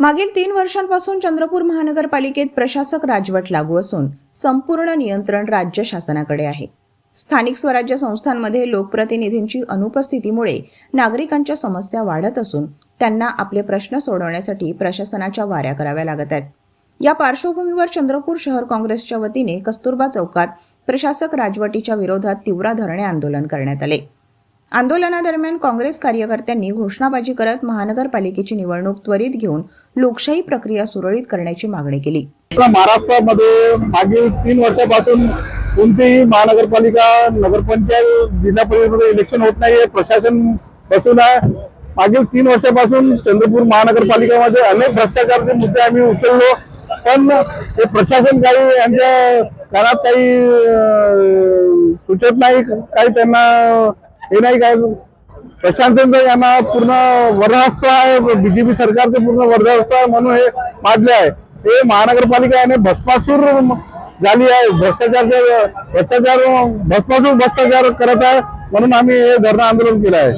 मागील तीन वर्षांपासून चंद्रपूर महानगरपालिकेत प्रशासक राजवट लागू असून संपूर्ण नियंत्रण राज्य शासनाकडे आहे. स्थानिक स्वराज्य संस्थांमध्ये लोकप्रतिनिधींची अनुपस्थितीमुळे नागरिकांच्या समस्या वाढत असून त्यांना आपले प्रश्न सोडवण्यासाठी प्रशासनाच्या वाऱ्या कराव्या लागत आहेत. या पार्श्वभूमीवर चंद्रपूर शहर काँग्रेसच्या वतीने कस्तुरबा चौकात प्रशासक राजवटीच्या विरोधात तीव्र धरणे आंदोलन करण्यात आले. आंदोलनादरम्यान काँग्रेस कार्यकर्त्यांनी घोषणाबाजी करत महानगरपालिकेची निवडणूक त्वरित घेऊन लोकशाही प्रक्रिया सुरळीत करण्याची मागणी केली. महाराष्ट्रामध्ये मागील तीन वर्षापासून कोणतीही महानगरपालिका नगरपंचायत जिल्हा परिषदेमध्ये इलेक्शन होत नाही प्रशासन बसून आहे मागील तीन वर्षापासून चंद्रपूर महानगरपालिकेमध्ये अनेक भ्रष्टाचाराचे मुद्दे आम्ही उचललो. पण हे प्रशासन काही यांच्या कानात काही सुचत नाही काही त्यांना हे नाही काय प्रशांत चंद्र यांना पूर्ण वरदहस्त आहे बीजेपी सरकारचे पूर्ण वरदहस्त आहे म्हणून हे माजले आहे. हे महानगरपालिका याने भस्मासूर झाली आहे भ्रष्टाचार भ्रष्टाचार भस्मासूर भ्रष्टाचार करत आहे म्हणून आम्ही हे धरणं आंदोलन केलं आहे.